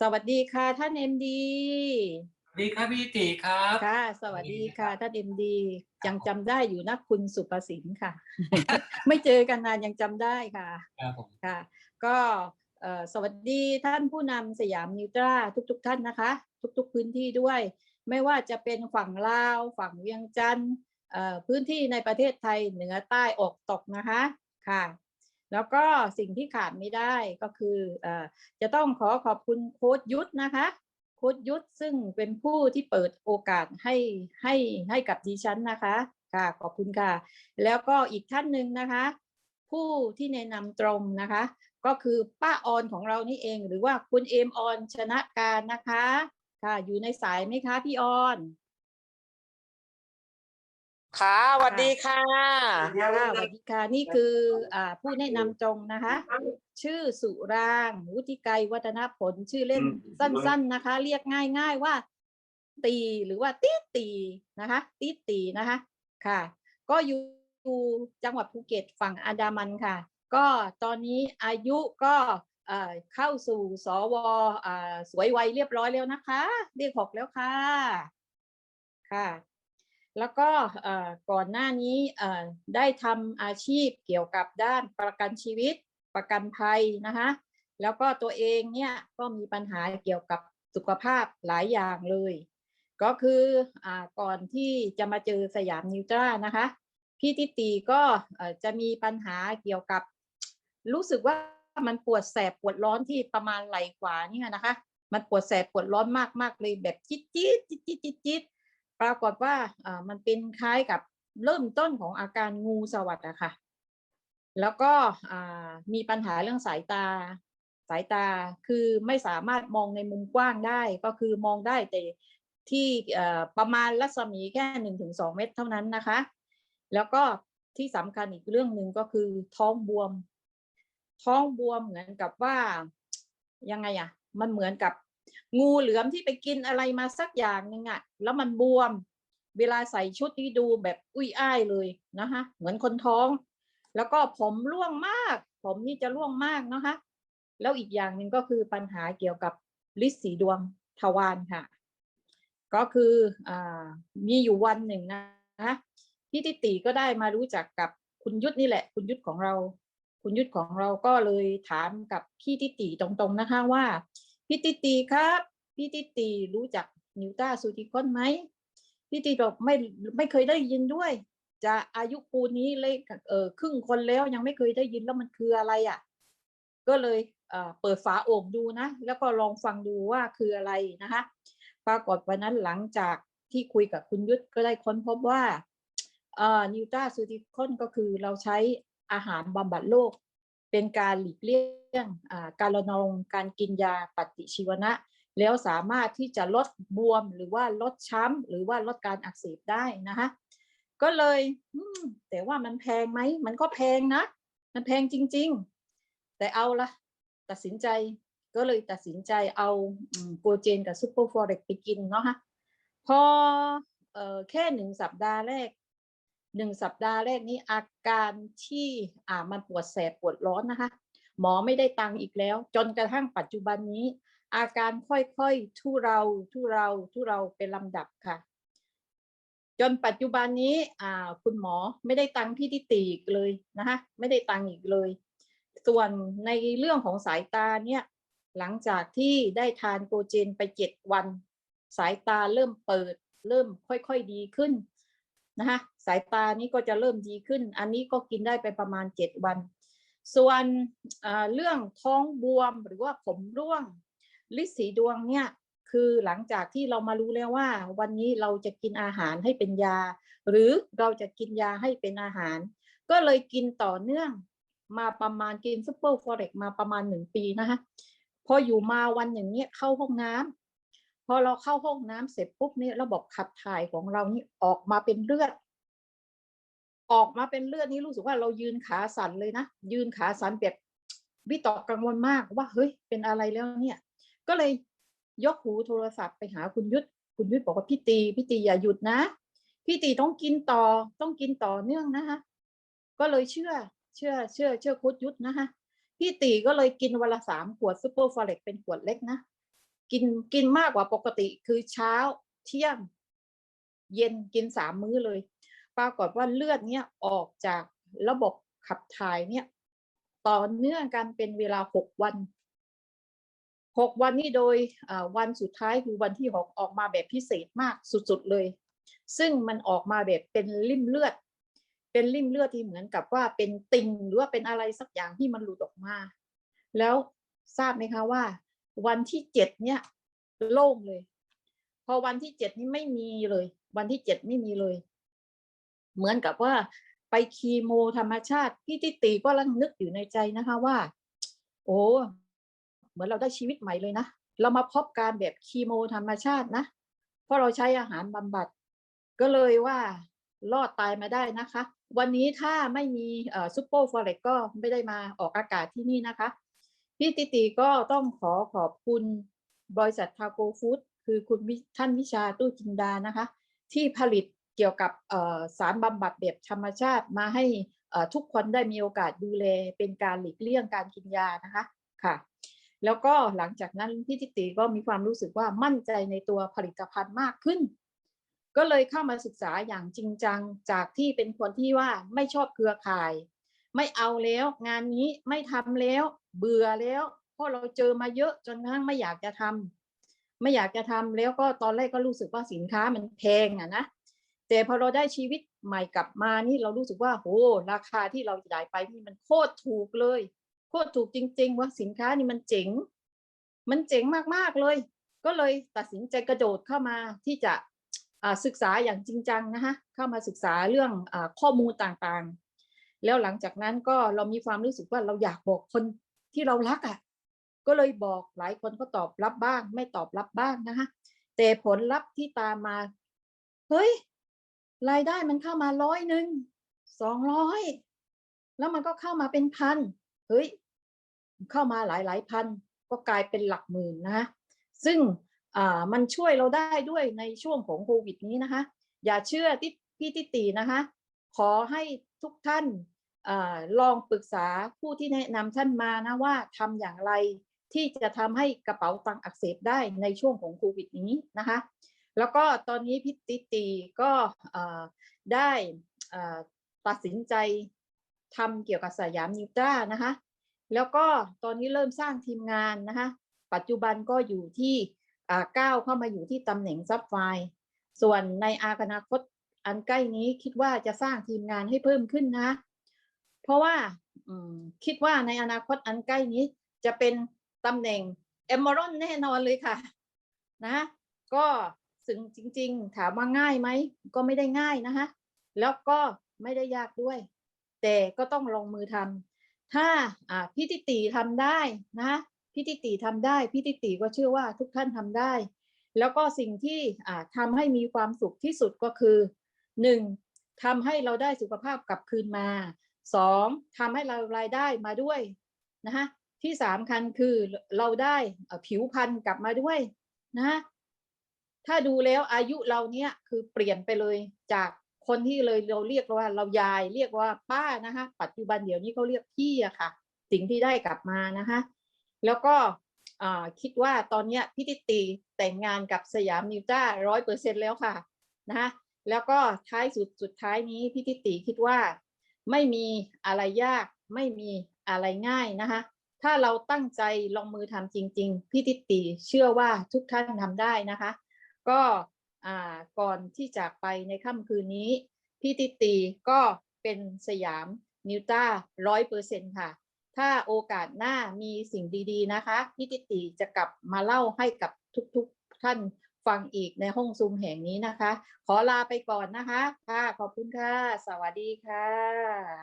สวัสดีค่ะท่านเอ็มดีสวัสดีครับพี่ติครับค่ะ สวัสดีค่ะท่านเอ็มดียังจำได้อยู่นะคุณสุประสินค่ะ ไม่เจอกันนานยังจำได้ค่ะครับผมค่ะ ก็เอ่อสวัสดีท่านผู้นำสยามนิวตราทุก ๆ ท่านนะคะ ทุก ๆ พื้นที่ด้วย ไม่ว่าจะเป็นฝั่งลาว ฝั่งเวียงจันทร์เอ่อพื้นที่ในประเทศไทยเหนือใต้ออกตกนะคะค่ะ แล้วก็สิ่งที่ขาดไม่ได้ก็คือเอ่อจะต้องขอขอบคุณโค้ดยุทธนะคะโค้ดยุทธซึ่งเป็นผู้ที่เปิดโอกาสให้ให้ให้กับดิฉันนะคะค่ะขอบคุณค่ะ แล้วก็อีกท่านหนึ่งนะคะ ผู้ที่แนะนำตรงนะคะ ก็คือป้าออนของเรานี่เอง หรือว่าคุณเอมออนชนะการนะคะ ค่ะอยู่ในสายไหมคะพี่ออน ค่ะสวัสดีค่ะค่ะสวัสดีค่ะ นี่คืออ่าผู้แนะนำตรงนะคะ ชื่อสุรางค์วุฒิไกรวัฒนผลชื่อเล่นสั้น ๆนะคะ เรียกง่าย ๆว่า ตีหรือว่าตีตีนะคะตีตีนะคะค่ะ ก็อยู่จังหวัดภูเก็ตฝั่งอันดามันค่ะ ก็ตอนนี้อายุก็เอ่อเข้าสู่สวอ่าสวยวัยเรียบร้อยแล้วนะคะ เรียกหกแล้วค่ะ ค่ะ แล้วก็ก่อนหน้านี้ได้ทำอาชีพเกี่ยวกับด้านประกันชีวิตประกันภัยนะคะแล้วก็ตัวเองเนี่ยก็มีปัญหาเกี่ยวกับสุขภาพหลายอย่างเลย ก็คืออก่อนที่จะมาเจอสยามนิวตรานะคะพี่ติตีก็จะมีปัญหาเกี่ยวกับ รู้สึกว่ามันปวดแสบปวดร้อนที่ประมาณไหล่ขวาเนี่ยนะคะ มันปวดแสบปวดร้อนมากๆเลยแบบจิ๊ดจิ๊ดจิ๊ดจิ๊ดจิ๊ดจิ๊ด ปรากฏว่ามันเป็นคล้ายกับเริ่มต้นของอาการงูสวัสด์อะค่ะ แล้วก็มีปัญหาเรื่องสายตา สายตาคือไม่สามารถมองในมุมกว้างได้ ก็คือมองได้แต่ที่ประมาณรัศมีแค่หนึ่งถึงสองเมตรเท่านั้นนะคะ แล้วก็ที่สำคัญอีกเรื่องหนึ่งก็คือท้องบวม ท้องบวมเหมือนกับว่ายังไงอะมันเหมือนกับ งูเหลือมที่ไปกินอะไรมาสักอย่างหนึ่งอะแล้วมันบวม เวลาใส่ชุดนี้ดูแบบอุ้ยอ้ายเลยนะคะเหมือนคนท้อง แล้วก็ผมร่วงมาก ผมนี่จะร่วงมากนะคะ แล้วอีกอย่างหนึ่งก็คือปัญหาเกี่ยวกับลิสีดวงทวารค่ะ ก็คืออมีอยู่วันหนึ่งนะคะพี่ติติก็ได้มารู้จักกับคุณยุทธนี่แหละ คุณยุทธของเรา คุณยุทธของเราก็เลยถามกับพี่ติติตรงๆนะคะว่า พี่ติติครับพี่ติติรู้จักนิวตาสูติคอนไหมพี่ติติบอกไม่ไม่เคยได้ยินด้วย จะอายุปูนี้เลยเออครึ่งคนแล้วยังไม่เคยได้ยินแล้วมันคืออะไรอะ ก็เลยเเปิดฝาโอ่งดูนะ แล้วก็ลองฟังดูว่าคืออะไรนะคะปรากฏวันนั้นหลังจากที่คุยกับคุณยุทธก็ได้ค้นพบว่านิวตาซูติคอนก็คือเราใช้อาหารบำบัดโรค เป็นการหลีกเลี่ยงการรณรงค์การกินยาปฏิชีวนะ แล้วสามารถที่จะลดบวมหรือว่าลดช้ำหรือว่าลดการอักเสบได้นะคะก็เลยแต่ว่ามันแพงไหมมันก็แพงนะ มันแพงจริง ๆ แต่เอาละตัดสินใจก็เลยตัดสินใจเอาโกเจนกับซูเปอร์ฟอเร็กไปกินเนาะฮะพอออแค่หนึ่งสัปดาห์แรก หนึ่งสัปดาห์แรกนี้อาการที่อ่ามันปวดแสบปวดร้อนนะคะ หมอไม่ได้ตังอีกแล้ว จนกระทั่งปัจจุบันนี้ อาการค่อยๆทุเราทุเราทุเราเป็นลำดับค่ะ จนปัจจุบันนี้อ่าคุณหมอไม่ได้ตังพี่ทิติอีกเลยนะคะไม่ได้ตังอีกเลย ส่วนในเรื่องของสายตาเนี่ยหลังจากที่ได้ทานโกเจนไปเจ็ดวัน สายตาเริ่มเปิด เริ่มค่อยๆดีขึ้น นะคะสายตานี้ก็จะเริ่มดีขึ้น อันนี้ก็กินได้ไปประมาณเจ็ดวัน ส่วนเรื่องท้องบวมหรือว่าผมร่วงลิสีดวงเนี่ยคือหลังจากที่เรามารู้แล้วว่า วันนี้เราจะกินอาหารให้เป็นยา หรือเราจะกินยาให้เป็นอาหาร ก็เลยกินต่อเนื่องมาประมาณกินซูเปอร์ฟอเร็กมาประมาณหนึ่งปีนะคะพออยู่มาวันอย่างเนี้ยเข้าห้องน้ำ พอเราเข้าห้องน้ำเสร็จปุ๊บเนี่ยระบบขับถ่ายของเรานี่ออกมาเป็นเลือด ออกมาเป็นเลือดนี่รู้สึกว่าเรายืนขาสั่นเลยนะ ยืนขาสั่นแบบวิตกกังวลมากว่าเฮ้ยเป็นอะไรแล้วเนี่ย ก็เลยยกหูโทรศัพท์ไปหาคุณยุทธคุณยุทธบอกว่าพี่ตีพี่ตีอย่าหยุดนะพี่ตีต้องกินต่อต้องกินต่อเนื่องนะคะก็เลยเชื่อเชื่อเชื่อเชื่อค้ดยุทธนะคะพี่ตีก็เลยกินวันละสามขวดซูเปอร์ฟอเร็กเป็นขวดเล็กนะ กินกินมากกว่าปกติคือเช้าเที่ยง เย็นกินสามมื้อเลย ปรากฏว่าเลือดเนี้ยออกจากระบบขับถ่ายเนี่ย ต่อเนื่องกันเป็นเวลาหกวันหกวันนี้โดยวันสุดท้ายคือวันที่หกออกมาแบบพิเศษมากสุดๆเลย ซึ่งมันออกมาแบบเป็นริ่มเลือด เป็นริ่มเลือดที่เหมือนกับว่าเป็นติ่งหรือว่าเป็นอะไรสักอย่างที่มันหลุดออกมา แล้วทราบไหมคะว่า วันที่เจ็ดเนี่ยโล่งเลย พอวันที่เจ็ดนี่ไม่มีเลย วันที่เจ็ดไม่มีเลย เหมือนกับว่าไปคีโมธรรมชาติพี่ติตีก็ลังนึกอยู่ในใจนะคะว่า โอ้เหมือนเราได้ชีวิตใหม่เลยนะ เรามาพบการแบบคีโมธรรมชาตินะ เพราะเราใช้อาหารบำบัด ก็เลยว่ารอดตายมาได้นะคะ วันนี้ถ้าไม่มีซูเปอร์ฟอเรกก็ไม่ได้มาออกอากาศที่นี่นะคะ พี่ติติก็ต้องขอขอบคุณบริษัททาโกฟู้ดคือคุณท่านวิชาตู้จินดานะคะ ที่ผลิตเกี่ยวกับสารบำบัดแบบธรรมชาติมาให้ทุกคนได้มีโอกาสดูแลเป็นการหลีกเลี่ยงการกินยานะคะค่ะ แล้วก็หลังจากนั้นพี่ติติก็มีความรู้สึกว่ามั่นใจในตัวผลิตภัณฑ์มากขึ้น ก็เลยเข้ามาศึกษาอย่างจริงจังจากที่เป็นคนที่ว่าไม่ชอบเครือข่าย ไม่เอาแล้ว งานนี้ไม่ทำแล้ว เบื่อแล้วเพราะเราเจอมาเยอะจนกระทั่งไม่อยากจะทำไม่อยากจะทำแล้วก็ตอนแรกก็รู้สึกว่าสินค้ามันแพงอะนะแต่พอเราได้ชีวิตใหม่กลับมานี่เรารู้สึกว่าโหราคาที่เราจ่ายไปนี่มันโคตรถูกเลย โคตรถูกจริง ๆ ว่าสินค้านี่มันเจ๋ง มันเจ๋งมากๆเลย ก็เลยตัดสินใจกระโดดเข้ามาที่จะศึกษาอย่างจริงจังนะคะเข้ามาศึกษาเรื่องอข้อมูลต่างๆ แล้วหลังจากนั้นก็เรามีความรู้สึกว่าเราอยากบอกคนที่เรารักอะ่ะ ก็เลยบอกหลายคนก็ตอบรับบ้าง ไม่ตอบรับบ้างนะคะแต่ผลลัพธ์ที่ตามมาเฮ้ยรายได้มันเข้ามาร้อยหนึ่งสองร้อยแล้วมันก็เข้ามาเป็นพันเฮ้ยเข้ามาหลายหลายพัน ก็กลายเป็นหลักหมื่นนะคะซึ่งอ่ามันช่วยเราได้ด้วยในช่วงของโควิดนี้นะคะ อย่าเชื่อที่พี่ติตีนะคะ ขอให้ทุกท่านอลองปรึกษาผู้ที่แนะนำท่านมานะว่าทำอย่างไรที่จะทำให้กระเป๋าตังค์อักเสบได้ในช่วงของโควิดนี้นะคะ แล้วก็ตอนนี้พี่ติตีก็ได้ตัดสินใจทำเกี่ยวกับสยามนิวต้านะคะ แล้วก็ตอนนี้เริ่มสร้างทีมงานนะคะ ปัจจุบันก็อยู่ที่ก้าวเข้ามาอยู่ที่ตำแหน่งซับไฟล์ส่วนในอนาคต อันใกล้นี้คิดว่าจะสร้างทีมงานให้เพิ่มขึ้นนะ เพราะว่าคิดว่าในอนาคตอันใกล้นี้จะเป็นตำแหน่งเอม r รอนแน่นอนเลยค่ะนะก็ซึ่งจริง ๆ ถามว่าง่ายไหมก็ไม่ได้ง่ายนะคะแล้วก็ไม่ได้ยากด้วย แต่ก็ต้องลงมือทำถ้าพี่ติตีทำได้นะพี่ติตีทำได้พี่ติตีก็เชื่อว่าทุกท่านทำได้ แล้วก็สิ่งที่ทำให้มีความสุขที่สุดก็คือ หนึ่งทำให้เราได้สุขภาพกลับคืนมาสองทำให้เรารายได้มาด้วยนะคะที่สามคัญคือเราได้ผิวพรรณกลับมาด้วยนะถ้าดูแล้วอายุเราเนี้ยคือเปลี่ยนไปเลยจากคนที่เลยเราเรียกว่าเรายายเรียกว่าป้านะคะปัจจุบันเดี๋ยวนี้เขาเรียกพี่อะค่ะ สิ่งที่ได้กลับมานะคะแล้วก็คิดว่าตอนเนี้ยพี่ติตีแต่งงานกับสยามนิวต้าร้อยเปอร์เซ็นแล้วค่ะนะะ แล้วก็ท้ายสุดสุดท้ายนี้พี่ติตีคิดว่าไม่มีอะไรยาก ไม่มีอะไรง่ายนะคะ ถ้าเราตั้งใจลงมือทำจริง ๆพี่ติติเชื่อว่าทุกท่านทำได้นะคะ ก็อ่าก่อนที่จากไปในค่ำคืนนี้พี่ติติก็เป็นสยามนิวต้าร้อยเปอร์เซ็นค่ะ ถ้าโอกาสหน้ามีสิ่งดีๆนะคะ พี่ติติจะกลับมาเล่าให้กับทุกๆท่าน ฟังอีกในห้องซูมแห่งนี้นะคะ ขอลาไปก่อนนะคะ ค่ะ ขอบคุณค่ะ สวัสดีค่ะ